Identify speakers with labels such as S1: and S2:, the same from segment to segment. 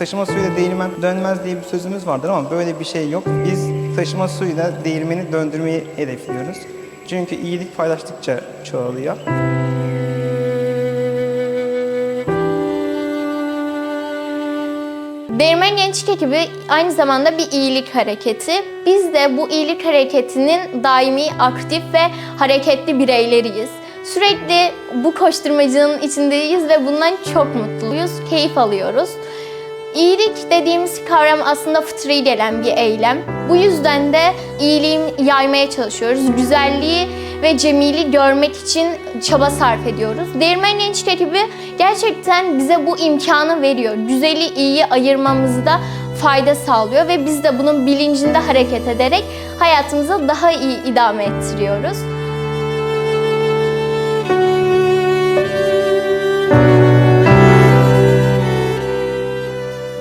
S1: Taşıma suyuyla değirmen dönmez diye bir sözümüz vardır ama böyle bir şey yok. Biz taşıma suyuyla değirmeni döndürmeyi hedefliyoruz. Çünkü iyilik paylaştıkça çoğalıyor.
S2: Değirmen Gençlik ekibi aynı zamanda bir iyilik hareketi. Biz de bu iyilik hareketinin daimi aktif ve hareketli bireyleriyiz. Sürekli bu koşturmacının içindeyiz ve bundan çok mutluyuz, keyif alıyoruz. İyilik dediğimiz kavram aslında fıtri gelen bir eylem. Bu yüzden de iyiliği yaymaya çalışıyoruz. Güzelliği ve cemili görmek için çaba sarf ediyoruz. Değirmen Gençlik ekibi gerçekten bize bu imkanı veriyor. Güzeli iyiyi ayırmamızda fayda sağlıyor ve biz de bunun bilincinde hareket ederek hayatımızı daha iyi idame ettiriyoruz.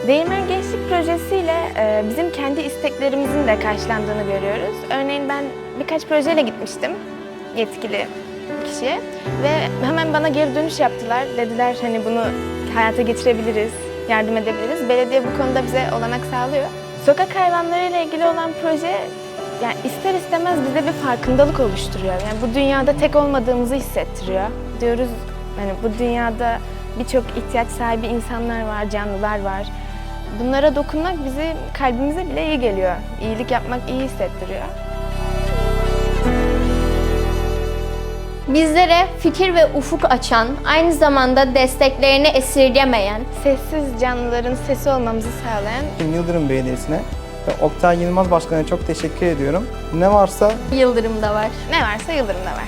S3: Değirmen Gençlik Projesi ile e, bizim kendi isteklerimizin de karşılandığını görüyoruz. Örneğin ben birkaç projeyle gitmiştim yetkili kişiye ve hemen bana geri dönüş yaptılar. Dediler hani bunu hayata geçirebiliriz, yardım edebiliriz. Belediye bu konuda bize olanak sağlıyor. Sokak hayvanlarıyla ilgili olan proje yani ister istemez bize bir farkındalık oluşturuyor. Yani bu dünyada tek olmadığımızı hissettiriyor. Diyoruz hani bu dünyada birçok ihtiyaç sahibi insanlar var, canlılar var. Bunlara dokunmak bizi kalbimize bile iyi geliyor. İyilik yapmak iyi hissettiriyor.
S2: Bizlere fikir ve ufuk açan, aynı zamanda desteklerini esirgemeyen,
S3: Sessiz canlıların sesi olmamızı sağlayan
S1: Yıldırım Belediyesi'ne ve Oktay Yılmaz Başkan'a çok teşekkür ediyorum. Ne varsa
S2: Yıldırım da var.
S3: ne varsa Yıldırım'da var.